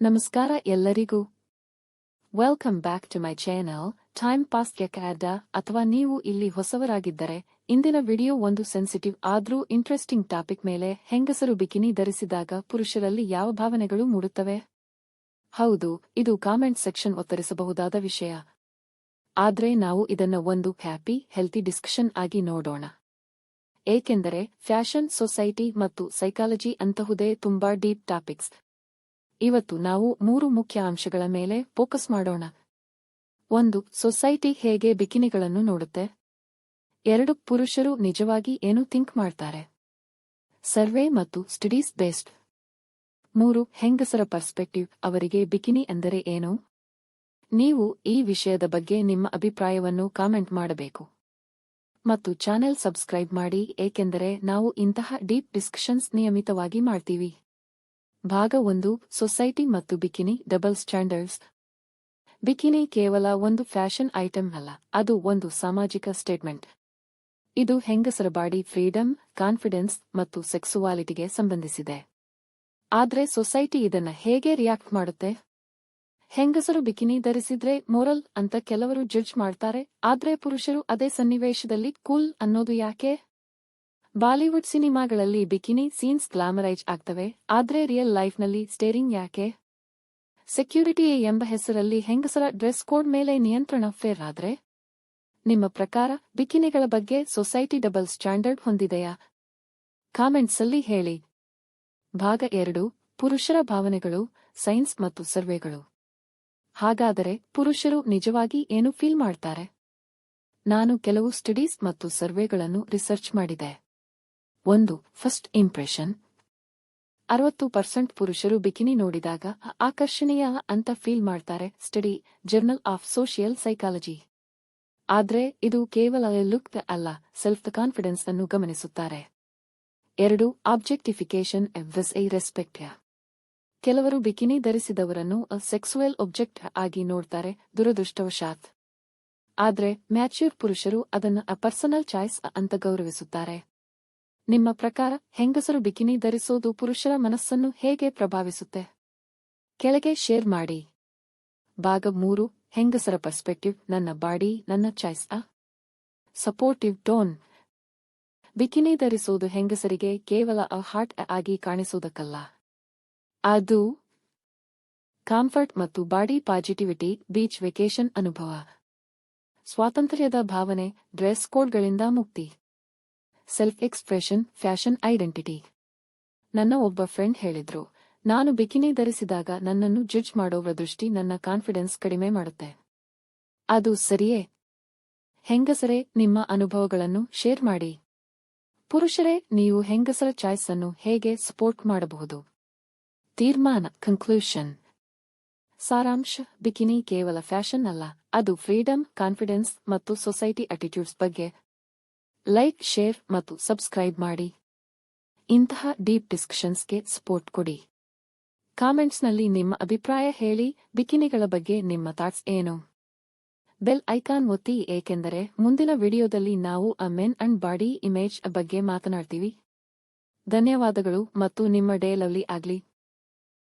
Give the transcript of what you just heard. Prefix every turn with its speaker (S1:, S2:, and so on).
S1: ನಮಸ್ಕಾರ ಎಲ್ಲರಿಗೂ. Welcome back to my channel time pass ಕ್ಯಾಡ ಅಥವಾ ನೀವು ಇಲ್ಲಿ ಹೊಸವರಾಗಿದ್ದರೆ, ಇಂದಿನ ವಿಡಿಯೋ ಒಂದು ಸೆನ್ಸಿಟಿವ್ ಆದ್ರೂ ಇಂಟ್ರೆಸ್ಟಿಂಗ್ ಟಾಪಿಕ್ ಮೇಲೆ ಹೆಂಗಸರು ಬಿಕಿನಿ ಧರಿಸಿದಾಗ ಪುರುಷರಲ್ಲಿ ಯಾವ ಭಾವನೆಗಳು ಮೂಡುತ್ತವೆ? ಹೌದು, ಇದು ಕಾಮೆಂಟ್ ಸೆಕ್ಷನ್ ಒತ್ತರಿಸಬಹುದಾದ ವಿಷಯ. ಆದ್ರೆ ನಾವು ಇದನ್ನ ಒಂದು ಹ್ಯಾಪಿ ಹೆಲ್ತಿ ಡಿಸ್ಕಷನ್ ಆಗಿ ನೋಡೋಣ. ಏಕೆಂದರೆ ಫ್ಯಾಷನ್ ಸೊಸೈಟಿ ಮತ್ತು ಸೈಕಾಲಜಿ ಅಂತಹುದೇ ತುಂಬಾ ಡೀಪ್ ಟಾಪಿಕ್ಸ್ ಇವತ್ತು ನಾವು ಮೂರು ಮುಖ್ಯ ಅಂಶಗಳ ಮೇಲೆ ಫೋಕಸ್ ಮಾಡೋಣ. ಒಂದು, ಸೊಸೈಟಿ ಹೇಗೆ ಬಿಕಿನಿಗಳನ್ನು ನೋಡುತ್ತೆ? ಎರಡು, ಪುರುಷರು ನಿಜವಾಗಿ ಏನು ಥಿಂಕ್ ಮಾಡ್ತಾರೆ? ಸರ್ವೆ ಮತ್ತು ಸ್ಟಡೀಸ್ ಬೇಸ್ಡ್. ಮೂರು, ಹೆಂಗಸರ ಪರ್ಸ್ಪೆಕ್ಟಿವ್ ಅವರಿಗೆ ಬಿಕಿನಿ ಎಂದರೆ ಏನು? ನೀವು ಈ ವಿಷಯದ ಬಗ್ಗೆ ನಿಮ್ಮ ಅಭಿಪ್ರಾಯವನ್ನು ಕಾಮೆಂಟ್ ಮಾಡಬೇಕು. ಮತ್ತು ಚಾನೆಲ್ ಸಬ್ಸ್ಕ್ರೈಬ್ ಮಾಡಿ, ಏಕೆಂದರೆ ನಾವು ಇಂತಹ ಡೀಪ್ ಡಿಸ್ಕಷನ್ಸ್ ನಿಯಮಿತವಾಗಿ ಮಾಡ್ತೀವಿ. ಭಾಗ ಒಂದು, ಸೊಸೈಟಿ ಮತ್ತು ಬಿಕಿನಿ, ಡಬಲ್ ಸ್ಟ್ಯಾಂಡರ್ಡ್ಸ್. ಬಿಕಿನಿ ಕೇವಲ ಒಂದು ಫ್ಯಾಷನ್ ಐಟಂ ಅಲ್ಲ, ಅದು ಒಂದು ಸಾಮಾಜಿಕ ಸ್ಟೇಟ್ಮೆಂಟ್. ಇದು ಹೆಂಗಸರ ಬಾಡಿ ಫ್ರೀಡಂ, ಕಾನ್ಫಿಡೆನ್ಸ್ ಮತ್ತು ಸೆಕ್ಸುವಾಲಿಟಿಗೆ ಸಂಬಂಧಿಸಿದೆ. ಆದ್ರೆ ಸೊಸೈಟಿ ಇದನ್ನ ಹೇಗೆ ರಿಯಾಕ್ಟ್ ಮಾಡುತ್ತೆ? ಹೆಂಗಸರು ಬಿಕಿನಿ ಧರಿಸಿದ್ರೆ ಮೊರಲ್ ಅಂತ ಕೆಲವರು ಜಡ್ಜ್ ಮಾಡ್ತಾರೆ, ಆದ್ರೆ ಪುರುಷರು ಅದೇ ಸನ್ನಿವೇಶದಲ್ಲಿ ಕೂಲ್ ಅನ್ನೋದು ಯಾಕೆ? ಬಾಲಿವುಡ್ ಸಿನಿಮಾಗಳಲ್ಲಿ ಬಿಕಿನಿ ಸೀನ್ಸ್ ಗ್ಲಾಮರೈಜ್ ಆಗ್ತವೆ, ಆದ್ರೆ ರಿಯಲ್ ಲೈಫ್ನಲ್ಲಿ ಸ್ಟೇರಿಂಗ್ ಯಾಕೆ? ಸೆಕ್ಯೂರಿಟಿ ಎಂಬ ಹೆಸರಲ್ಲಿ ಹೆಂಗಸರ ಡ್ರೆಸ್ ಕೋಡ್ ಮೇಲೆ ನಿಯಂತ್ರಣ ಫೇರ್ ಆದ್ರೆ? ನಿಮ್ಮ ಪ್ರಕಾರ ಬಿಕಿನಿಗಳ ಬಗ್ಗೆ ಸೊಸೈಟಿ ಡಬಲ್ ಸ್ಟ್ಯಾಂಡರ್ಡ್ ಹೊಂದಿದೆಯಾ? ಕಾಮೆಂಟ್ಸಲ್ಲಿ ಹೇಳಿ. ಭಾಗ ಎರಡು, ಪುರುಷರ ಭಾವನೆಗಳು, ಸೈನ್ಸ್ ಮತ್ತು ಸರ್ವೆಗಳು. ಹಾಗಾದರೆ ಪುರುಷರು ನಿಜವಾಗಿ ಏನು ಫೀಲ್ ಮಾಡ್ತಾರೆ? ನಾನು ಕೆಲವು ಸ್ಟಡೀಸ್ ಮತ್ತು ಸರ್ವೆಗಳನ್ನು ರಿಸರ್ಚ್ ಮಾಡಿದೆ. ಒಂದು ಫಸ್ಟ್ ಇಂಪ್ರೆಷನ್ ಅರವತ್ತು ಪರ್ಸೆಂಟ್ ಪುರುಷರು ಬಿಕಿನಿ ನೋಡಿದಾಗ ಆಕರ್ಷಣೀಯ ಅಂತ ಫೀಲ್ ಮಾಡ್ತಾರೆ study journal of social psychology ಆದ್ರೆ, ಇದು ಕೇವಲ ಲುಕ್ ಅಲ್ಲ ಸೆಲ್ಫ್ ಕಾನ್ಫಿಡೆನ್ಸ್ ಅನ್ನು ಗಮನಿಸುತ್ತಾರೆ. ಎರಡು ಆಬ್ಜೆಕ್ಟಿಫಿಕೇಶನ್ ವಿಸ್ ಎ ರೆಸ್ಪೆಕ್ಟ್ ಕೆಲವರು ಬಿಕಿನಿ ಧರಿಸಿದವರನ್ನು ಸೆಕ್ಸುವಲ್ ಒಬ್ಜೆಕ್ಟ್ ಆಗಿ ನೋಡ್ತಾರೆ, ದುರದೃಷ್ಟವಶಾತ್. ಆದ್ರೆ ಮ್ಯಾಚ್ಯೂರ್ ಪುರುಷರು ಅದನ್ನು ಪರ್ಸನಲ್ ಚಾಯ್ಸ್ ಅಂತ ಗೌರವಿಸುತ್ತಾರೆ. ನಿಮ್ಮ ಪ್ರಕಾರ ಹೆಂಗಸರು ಬಿಕಿನಿ ಧರಿಸೋದು ಪುರುಷರ ಮನಸ್ಸನ್ನು ಹೇಗೆ ಪ್ರಭಾವಿಸುತ್ತೆ? ಕೆಳಗೆ ಶೇರ್ ಮಾಡಿ. ಭಾಗ ಮೂರು, ಹೆಂಗಸರ ಪರ್ಸ್ಪೆಕ್ಟಿವ್, ನನ್ನ ಬಾಡಿ, ನನ್ನ ಚಾಯ್ಸ್, ಅ? Supportive tone. ಬಿಕಿನಿ ಧರಿಸುವುದು ಹೆಂಗಸರಿಗೆ ಕೇವಲ ಅ ಹಾರ್ಟ್ ಆಗಿ ಕಾಣಿಸುವುದಕ್ಕಲ್ಲ ಅದು ಕಾಂಫರ್ಟ್ ಮತ್ತು ಬಾಡಿ ಪಾಸಿಟಿವಿಟಿ, ಬೀಚ್ ವೆಕೇಶನ್ ಅನುಭವ. ಸ್ವಾತಂತ್ರ್ಯದ ಭಾವನೆ, ಡ್ರೆಸ್ ಕೋಡ್ಗಳಿಂದ ಮುಕ್ತಿ. ಸೆಲ್ಫ್ ಎಕ್ಸ್ಪ್ರೆಷನ್ ಫ್ಯಾಷನ್ ಐಡೆಂಟಿಟಿ ನನ್ನ ಒಬ್ಬ ಫ್ರೆಂಡ್ ಹೇಳಿದ್ರು, ನಾನು ಬಿಕಿನಿ ಧರಿಸಿದಾಗ ನನ್ನನ್ನು ಜಡ್ಜ್ ಮಾಡೋವ ದೃಷ್ಟಿ ನನ್ನ ಕಾನ್ಫಿಡೆನ್ಸ್ ಕಡಿಮೆ ಮಾಡುತ್ತೆ. ಅದು ಸರಿಯೇ? ಹೆಂಗಸರೇ, ನಿಮ್ಮ ಅನುಭವಗಳನ್ನು ಶೇರ್ ಮಾಡಿ. ಪುರುಷರೇ, ನೀವು ಹೆಂಗಸರ ಚಾಯ್ಸ್ ಅನ್ನು ಹೇಗೆ ಸಪೋರ್ಟ್ ಮಾಡಬಹುದು? ತೀರ್ಮಾನ ಕನ್ಕ್ಲೂಷನ್ ಸಾರಾಂಶ ಬಿಕಿನಿ ಕೇವಲ ಫ್ಯಾಷನ್ ಅಲ್ಲ, ಅದು ಫ್ರೀಡಂ ಕಾನ್ಫಿಡೆನ್ಸ್ ಮತ್ತು ಸೊಸೈಟಿ ಅಟಿಟ್ಯೂಡ್ಸ್ ಬಗ್ಗೆ ಲೈಕ್ ಶೇರ್ ಮತ್ತು ಸಬ್ಸ್ಕ್ರೈಬ್ ಮಾಡಿ. ಇಂತಹ ಡೀಪ್ ಡಿಸ್ಕಷನ್ಸ್ಗೆ ಸಪೋರ್ಟ್ ಕೊಡಿ. ಕಾಮೆಂಟ್ಸ್ನಲ್ಲಿ ನಿಮ್ಮ ಅಭಿಪ್ರಾಯ ಹೇಳಿ, ಬಿಕಿನಿಗಳ ಬಗ್ಗೆ ನಿಮ್ಮ ಥಾಟ್ಸ್ ಏನು? ಬೆಲ್ ಐಕಾನ್ ಒತ್ತಿ, ಏಕೆಂದರೆ ಮುಂದಿನ ವಿಡಿಯೋದಲ್ಲಿ ನಾವು ಅ ಮೆನ್ ಅಂಡ್ ಬಾಡಿ ಇಮೇಜ್ ಬಗ್ಗೆ ಮಾತನಾಡ್ತೀವಿ. ಧನ್ಯವಾದಗಳು ಮತ್ತು ನಿಮ್ಮ ಡೇ ಲವ್ಲಿ ಆಗ್ಲಿ.